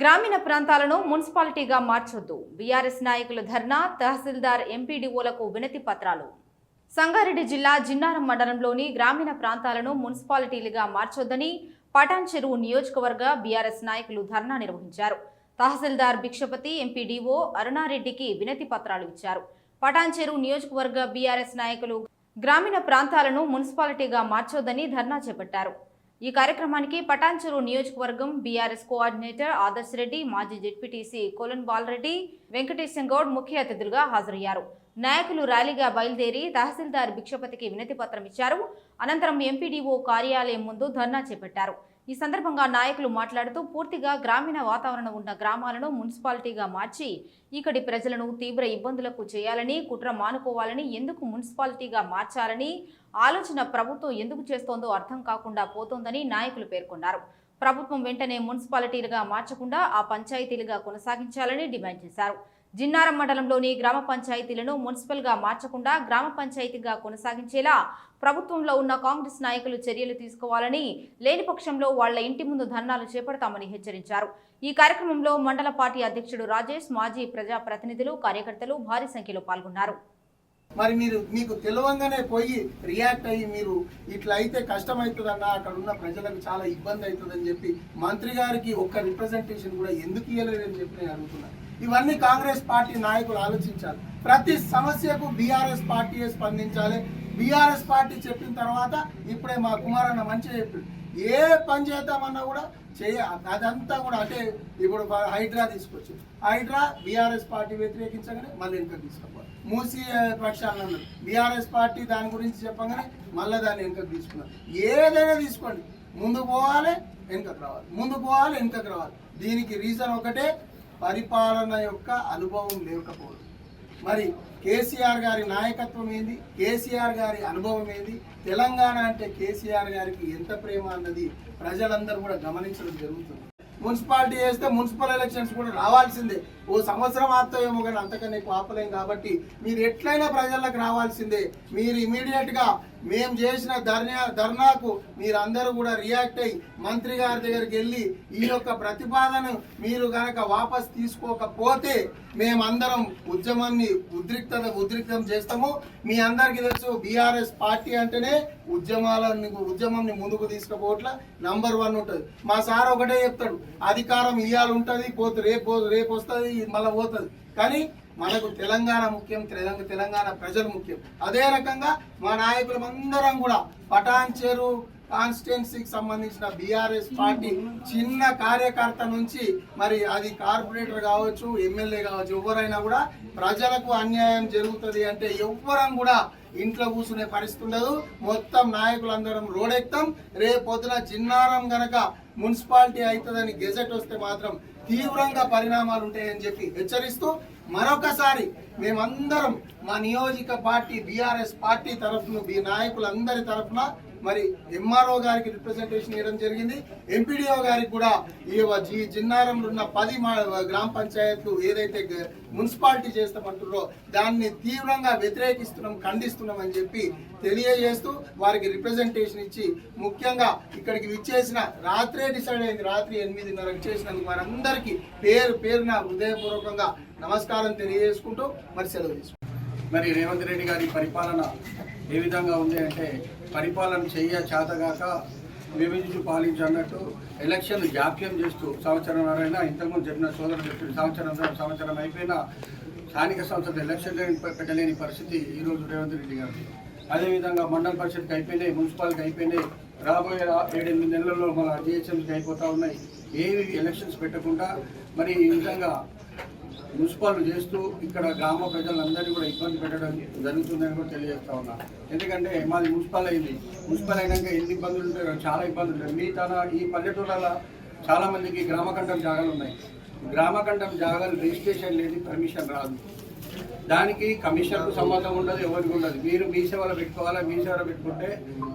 గ్రామీణ ప్రాంతాలను మున్సిపాలిటీగా మార్చొద్దు. బీఆర్ఎస్ నాయకులు ధర్నా తహసీల్దార్ ఎంపీడీఓలకు వినతి పత్రాలు. సంగారెడ్డి జిల్లా జిన్నారం మండలంలోని గ్రామీణ ప్రాంతాలను మున్సిపాలిటీలుగా మార్చొద్దని పటాన్ చెరువు నియోజకవర్గ బీఆర్ఎస్ నాయకులు ధర్నా నిర్వహించారు. తహసీల్దార్ భిక్షపతి ఎంపీడీఓ అరుణారెడ్డికి వినతి పత్రాలు ఇచ్చారు. పటాన్ చెరువు నియోజకవర్గ బీఆర్ఎస్ నాయకులు గ్రామీణ ప్రాంతాలను మున్సిపాలిటీగా మార్చొద్దని ధర్నా చేపట్టారు. ఈ కార్యక్రమానికి పటాన్చెరు నియోజకవర్గం బీఆర్ఎస్ కోఆర్డినేటర్ ఆదర్శ్ రెడ్డి మాజీ జెడ్పీటీసీ కోలన్ బాలరెడ్డి వెంకటేశం గౌడ్ ముఖ్య అతిథులుగా హాజరయ్యారు. నాయకులు ర్యాలీగా బయలుదేరి తహసీల్దార్ భిక్షపతికి వినతి పత్రం ఇచ్చారు. అనంతరం ఎంపీడీఓ కార్యాలయం ముందు ధర్నా చేపట్టారు. ఈ సందర్భంగా నాయకులు మాట్లాడుతూ పూర్తిగా గ్రామీణ వాతావరణం ఉన్న గ్రామాలను మున్సిపాలిటీగా మార్చి ఇక్కడి ప్రజలను తీవ్ర ఇబ్బందులకు చేయాలని కుట్ర మానుకోవాలని ఎందుకు మున్సిపాలిటీగా మార్చాలని ఆలోచన ప్రభుత్వం ఎందుకు చేస్తోందో అర్థం కాకుండా పోతోందని నాయకులు పేర్కొన్నారు. ప్రభుత్వం వెంటనే మున్సిపాలిటీలుగా మార్చకుండా ఆ పంచాయతీలుగా కొనసాగించాలని డిమాండ్ చేశారు. జిన్నారం మండలంలోని గ్రామ పంచాయతీలను మున్సిపల్గా మార్చకుండా గ్రామ పంచాయతీగా కొనసాగించేలా ప్రభుత్వంలో ఉన్న కాంగ్రెస్ నాయకులు చర్యలు తీసుకోవాలని లేని పక్షంలో వాళ్ళ ఇంటి ముందు ధర్నాలు చేపడతామని హెచ్చరించారు. ఈ కార్యక్రమంలో మండల పార్టీ అధ్యక్షుడు రాజేష్ మాజీ ప్రజాప్రతినిధులు కార్యకర్తలు భారీ సంఖ్యలో పాల్గొన్నారు. మరి మీరు మీకు తెలియంగానే పోయి రియాక్ట్ అయ్యి మీరు ఇట్లా అయితే కష్టమవుతుందన్న అక్కడ ఉన్న ప్రజలకు చాలా ఇబ్బంది అవుతుందని చెప్పి మంత్రి గారికి ఒక్క రిప్రజెంటేషన్ కూడా ఎందుకు ఇవ్వలేదని చెప్పి నేను అడుగుతున్నాను ఇవన్నీ కాంగ్రెస్ పార్టీ నాయకులు ఆలోచించాలి. ప్రతి సమస్యకు బీఆర్ఎస్ పార్టీయే స్పందించాలి. బీఆర్ఎస్ పార్టీ చెప్పిన తర్వాత ఇప్పుడే మా కుమారన్న మంచిగా చెప్పాడు. ఏ పని చేద్దామన్నా కూడా చేయ అదంతా కూడా అంటే ఇప్పుడు హైడ్రా తీసుకొచ్చు హైడ్రా బీఆర్ఎస్ పార్టీ వ్యతిరేకించగానే మళ్ళీ వెనుక తీసుకోవాలి మూసి ప్రక్షాళన బీఆర్ఎస్ పార్టీ దాని గురించి చెప్పగానే మళ్ళీ దాన్ని వెనుక తీసుకున్నారు ఏదైనా తీసుకోండి. ముందు పోవాలి వెనుకకు రావాలి. ముందు పోవాలి వెనుకకు రావాలి. దీనికి రీజన్ ఒకటే పరిపాలన యొక్క అనుభవం లేకపోవడం మరి కేసీఆర్ గారి నాయకత్వం ఏంది? కేసీఆర్ గారి అనుభవం ఏంది? తెలంగాణ అంటే కేసీఆర్ గారికి ఎంత ప్రేమ అన్నది ప్రజలందరూ కూడా గమనించడం జరుగుతుంది. మున్సిపాలిటీ చేస్తే మున్సిపల్ ఎలక్షన్స్ కూడా రావాల్సిందే. ఓ సంవత్సరం ఆపుతాయేమో కానీ అంతకన్నా ఎక్కువ ఆపలేం కాబట్టి మీరు ఎట్లయినా ప్రజలకు రావాల్సిందే. మీరు ఇమీడియట్గా మేము చేసిన ధర్నా ధర్నాకు మీరందరూ కూడా రియాక్ట్ అయ్యి మంత్రి గారి దగ్గరికి వెళ్ళి ఈ యొక్క ప్రతిపాదన మీరు కనుక వాపస్ తీసుకోకపోతే మేమందరం ఉద్యమాన్ని ఉద్రిక్తత ఉద్రిక్తం చేస్తాము. మీ అందరికీ తెలుసు బీఆర్ఎస్ పార్టీ అంటేనే ఉద్యమాలను ఉద్యమంని ముందుకు తీసుకుపోవట్ల నంబర్ వన్ ఉంటుంది. మా సార్ ఒకటే చెప్తాడు అధికారం ఇవాళ ఉంటుంది పోతే రేపు రేపు వస్తుంది మళ్ళీ పోతుంది. కానీ మనకు తెలంగాణ ముఖ్యం తెలంగాణ తెలంగాణ ప్రజలు ముఖ్యం. అదే రకంగా మా నాయకులందరం కూడా పటాన్ చెరు కాన్స్టిట్యున్సీకి సంబంధించిన బీఆర్ఎస్ పార్టీ చిన్న కార్యకర్త నుంచి మరి అది కార్పొరేటర్ కావచ్చు ఎమ్మెల్యే కావచ్చు ఎవరైనా కూడా ప్రజలకు అన్యాయం జరుగుతుంది అంటే ఎవ్వరం కూడా ఇంట్లో కూర్చునే పరిస్థితి ఉండదు. మొత్తం నాయకులందరం రోడెక్తాం రేపు పొద్దున చిన్నారం గనక మున్సిపాలిటీ అవుతుందని గెజెట్ వస్తే మాత్రం తీవ్రంగా పరిణామాలు ఉంటాయని చెప్పి హెచ్చరిస్తూ మరొకసారి మేమందరం మా నియోజక పార్టీ బీఆర్ఎస్ పార్టీ తరఫున బీ నాయకులందరి తరఫున మరి ఎంఆర్ఓ గారికి రిప్రజెంటేషన్ ఇవ్వడం జరిగింది. ఎంపీడీఓ గారికి కూడా ఈ ఈ జిన్నారంలో ఉన్న పది మా- గ్రామ పంచాయత్లు ఏదైతే మున్సిపాలిటీ చేస్తామంటున్నారో దాన్ని తీవ్రంగా వ్యతిరేకిస్తున్నాం ఖండిస్తున్నాం అని చెప్పి తెలియజేస్తూ వారికి రిప్రజెంటేషన్ ఇచ్చి ముఖ్యంగా ఇక్కడికి విచ్చేసిన రాత్రే డిసైడ్ అయింది. రాత్రి ఎనిమిదిన్నరకు చేసినందుకు వారందరికీ పేరు పేరున హృదయపూర్వకంగా నమస్కారం తెలియజేసుకుంటూ మరి సెలవు చేసుకుంటాం మరి రేవంత్ రెడ్డి గారి పరిపాలన ఏ విధంగా ఉంది అంటే పరిపాలన చెయ్య చేతగాక విభజించి పాలించన్నట్టు ఎలక్షన్ జాప్యం చేస్తూ సంవత్సరంన్నరైనా ఇంతకుముందు చెప్పిన సోదరులు చెప్పిన సంవత్సరం సంవత్సరం అయిపోయినా స్థానిక సంస్థలు ఎలక్షన్ పెట్టలేని పరిస్థితి ఈరోజు రేవంత్ రెడ్డి గారు అదేవిధంగా మండల పరిషత్కి అయిపోయినాయి మున్సిపాలిటీకి అయిపోయినాయి రాబోయే ఏడెనిమిది నెలల్లో మన జిహెచ్ఎంసీకి అయిపోతూ ఉన్నాయి. ఏవి ఎలక్షన్స్ పెట్టకుండా మరి ఈ విధంగా మున్సిపాల్ చేస్తూ ఇక్కడ గ్రామ ప్రజలందరినీ కూడా ఇబ్బంది పెట్టడం జరుగుతుందని కూడా తెలియజేస్తా ఉన్నా. ఎందుకంటే మాది మున్సిపల్ అయింది. మున్సిపల్ అయినాక ఎన్ని ఇబ్బందులు ఉంటాయో చాలా ఇబ్బందులు ఉంటాయి. మీ తన ఈ పల్లెటూళ్ళలో చాలామందికి గ్రామకంఠం జాగాలు ఉన్నాయి. గ్రామకంఠం జాగాలు రిజిస్ట్రేషన్ లేదు పర్మిషన్ రాదు. దానికి కమిషన్కు సంబంధం ఉండదు ఎవరికి ఉండదు. మీరు మీ సేవలో పెట్టుకోవాలా మీ సేవలో పెట్టుకుంటే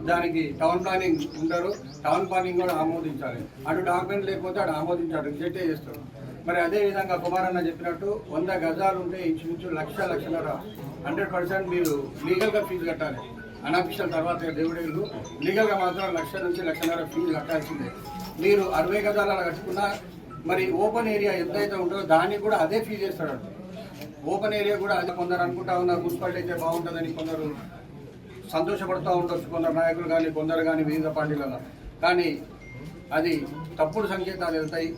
దానికి టౌన్ ప్లానింగ్ ఉంటారు టౌన్ ప్లానింగ్ కూడా ఆమోదించాలి. అటు డాక్యుమెంట్ లేకపోతే అటు ఆమోదించాడు రిజెక్టే చేస్తారు. మరి అదే విధంగా కుమారన్న చెప్పినట్టు వంద గజాలు ఉంటే ఇంచుమించు లక్ష లక్షన్నర. హండ్రెడ్ పర్సెంట్ మీరు లీగల్గా ఫీజు కట్టాలి. అనఫీషియల్ తర్వాత దేవుడేళ్ళు లీగల్గా మాత్రం లక్ష నుంచి లక్షన్నర ఫీజు కట్టాల్సిందే. మీరు అరవై గజాల కట్టుకున్నా మరి ఓపెన్ ఏరియా ఎంతైతే ఉంటుందో దానికి కూడా అదే ఫీజు చేస్తాడు. ఓపెన్ ఏరియా కూడా అది కొందరు అనుకుంటా ఉన్నారు. మున్సిపాలిటీ అయితే బాగుంటుందని కొందరు సంతోషపడుతూ ఉండొచ్చు కొందరు నాయకులు కానీ కొందరు కానీ వివిధ పార్టీలలో. కానీ అది తప్పుడు సంకేతాలు వెళ్తాయి.